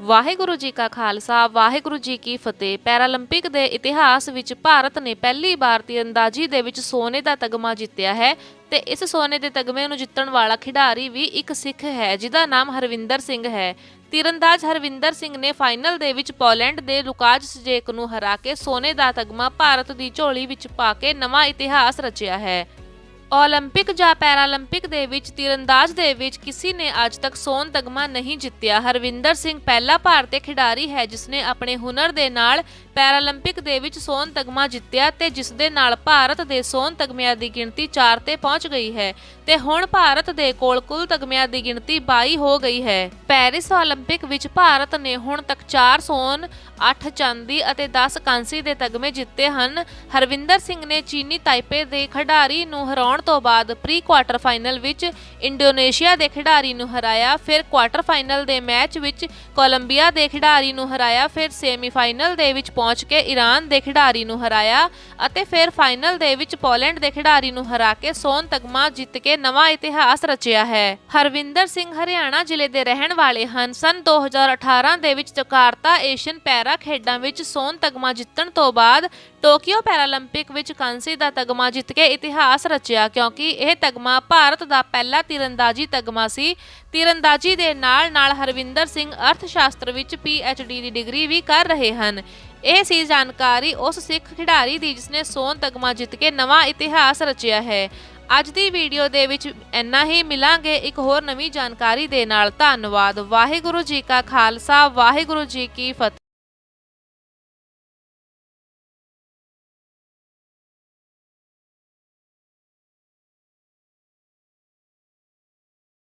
ਵਾਹਿਗੁਰੂ ਜੀ ਕਾ ਖਾਲਸਾ, ਵਾਹਿਗੁਰੂ ਜੀ ਕੀ ਫਤਿਹ। ਪੈਰਾਲੰਪਿਕ ਦੇ ਇਤਿਹਾਸ ਵਿੱਚ ਭਾਰਤ ਨੇ ਪਹਿਲੀ ਵਾਰ ਤੀਰੰਦਾਜ਼ੀ ਦੇ ਵਿੱਚ ਸੋਨੇ ਦਾ ਤਗਮਾ ਜਿੱਤਿਆ ਹੈ ਤੇ ਇਸ ਸੋਨੇ ਦੇ ਤਗਮੇ ਨੂੰ ਜਿੱਤਣ ਵਾਲਾ ਖਿਡਾਰੀ ਵੀ ਇੱਕ ਸਿੱਖ ਹੈ, ਜਿਹਦਾ ਨਾਮ ਹਰਵਿੰਦਰ ਸਿੰਘ ਹੈ। ਤੀਰੰਦਾਜ਼ ਹਰਵਿੰਦਰ ਸਿੰਘ ਨੇ ਫਾਈਨਲ ਦੇ ਵਿੱਚ ਪੋਲੈਂਡ ਦੇ ਲੁਕਾਜ ਸਜੇਕ ਨੂੰ ਹਰਾ ਕੇ ਸੋਨੇ ਦਾ ਤਗਮਾ ਭਾਰਤ ਦੀ ਝੋਲੀ ਵਿੱਚ ਪਾ ਕੇ ਨਵਾਂ ਇਤਿਹਾਸ ਰਚਿਆ ਹੈ। ਓਲੰਪਿਕ ਜਾਂ ਪੈਰਾਲੰਪਿਕ ਦੇ ਵਿੱਚ ਤੀਰੰਦਾਜ਼ ਦੇ ਵਿੱਚ ਕਿਸੇ ਨੇ ਅੱਜ ਤੱਕ ਸੋਨ ਤਗਮਾ ਨਹੀਂ ਜਿੱਤਿਆ। ਹਰਵਿੰਦਰ ਸਿੰਘ ਪਹਿਲਾ ਭਾਰਤੀ ਖਿਡਾਰੀ ਹੈ ਜਿਸਨੇ ਆਪਣੇ ਹੁਨਰ ਦੇ ਨਾਲ ਪੈਰਾਲੰਪਿਕ ਦੇ ਵਿੱਚ ਸੋਨ ਤਗਮਾ ਜਿੱਤਿਆ ਤੇ ਜਿਸ ਦੇ ਨਾਲ ਭਾਰਤ ਦੇ ਸੋਨ ਤਗਮਿਆਂ ਦੀ ਗਿਣਤੀ 4 ਤੇ ਪਹੁੰਚ ਗਈ ਹੈ। ਤੇ ਹੁਣ ਭਾਰਤ ਦੇ ਕੋਲ ਕੁੱਲ ਤਗਮਿਆਂ ਦੀ ਗਿਣਤੀ 22 ਹੋ ਗਈ ਹੈ। ਪੈਰਿਸ ਓਲੰਪਿਕ ਵਿੱਚ ਭਾਰਤ ਨੇ ਹੁਣ ਤੱਕ 4 ਸੋਨ 8 ਚਾਂਦੀ ਅਤੇ 10 ਕਾਂਸੀ ਦੇ ਤਗਮੇ ਜਿੱਤੇ ਹਨ। ਹਰਵਿੰਦਰ ਸਿੰਘ ਨੇ ਚੀਨੀ ਤਾਈਪੇ ਦੇ ਖਿਡਾਰੀ ਨੂੰ ਹਰਾਉਣ ਤੋਂ ਬਾਅਦ ਪ੍ਰੀ ਕੁਆਟਰ ਫਾਈਨਲ ਵਿੱਚ ਇੰਡੋਨੇਸ਼ੀਆ ਦੇ ਖਿਡਾਰੀ ਨੂੰ ਹਰਾਇਆ, ਫਿਰ ਕੁਆਟਰ ਫਾਈਨਲ ਦੇ ਮੈਚ ਵਿੱਚ ਕੋਲੰਬੀਆ ਦੇ ਖਿਡਾਰੀ ਨੂੰ ਹਰਾਇਆ, ਫਿਰ ਸੈਮੀਫਾਈਨਲ ਦੇ ਵਿੱਚ ਪਹੁੰਚ ਕੇ ਈਰਾਨ ਦੇ ਖਿਡਾਰੀ ਨੂੰ ਹਰਾਇਆ ਅਤੇ ਫਿਰ ਫਾਈਨਲ ਦੇ ਵਿੱਚ ਪੋਲੈਂਡ ਦੇ ਖਿਡਾਰੀ ਨੂੰ ਹਰਾ ਕੇ ਸੋਨ ਤਗਮਾ ਜਿੱਤ ਕੇ ਨਵਾਂ ਇਤਿਹਾਸ ਰਚਿਆ ਹੈ। ਹਰਵਿੰਦਰ ਸਿੰਘ ਹਰਿਆਣਾ ਜ਼ਿਲ੍ਹੇ ਦੇ ਰਹਿਣ ਵਾਲੇ ਹਨ। ਸਨ 2018 ਦੇ ਵਿੱਚ ਜਕਾਰਤਾ ਏਸ਼ੀਅਨ ਪੈਰਾ ਖੇਡਾਂ ਵਿੱਚ ਸੋਨ ਤਗਮਾ ਜਿੱਤਣ ਤੋਂ ਬਾਅਦ ਟੋਕੀਓ ਪੈਰਾਲੰਪਿਕ ਵਿੱਚ ਕਾਂਸੀ ਦਾ ਤਗਮਾ ਜਿੱਤ ਕੇ ਇਤਿਹਾਸ ਰਚਿਆ, ਕਿਉਂਕਿ ਇਹ ਤਗਮਾ ਭਾਰਤ ਦਾ ਪਹਿਲਾ ਤੀਰੰਦਾਜ਼ੀ ਤਗਮਾ ਸੀ। ਤੀਰੰਦਾਜ਼ੀ ਦੇ ਨਾਲ-ਨਾਲ ਹਰਵਿੰਦਰ ਸਿੰਘ ਅਰਥ ਸ਼ਾਸਤਰ ਵਿੱਚ ਡੀ ਦੀ ਡਿਗਰੀ ਵੀ ਕਰ ਰਹੇ ਹਨ। ਇਹ ਸੀ ਜਾਣਕਾਰੀ ਉਸ ਸਿੱਖ ਖਿਡਾਰੀ ਦੀ ਜਿਸਨੇ ਸੋਨ ਤਗਮਾ ਜਿੱਤ ਕੇ ਨਵਾਂ ਇਤਿਹਾਸ ਰਚਿਆ ਹੈ। ਅੱਜ ਦੀ ਵੀਡੀਓ ਦੇ ਵਿੱਚ ਇੰਨਾ ਹੀ ਮਿਲਾਂਗੇ। ਇੱਕ ਹੋਰ ਨਵੀਂ ਜਾਣਕਾਰੀ ਦੇ ਨਾਲ ਧੰਨਵਾਦ। ਵਾਹਿਗੁਰੂ ਜੀ ਕਾ ਖਾਲਸਾ। ਵਾਹਿਗੁਰੂ ਜੀ ਕੀ ਫਤਿਹ।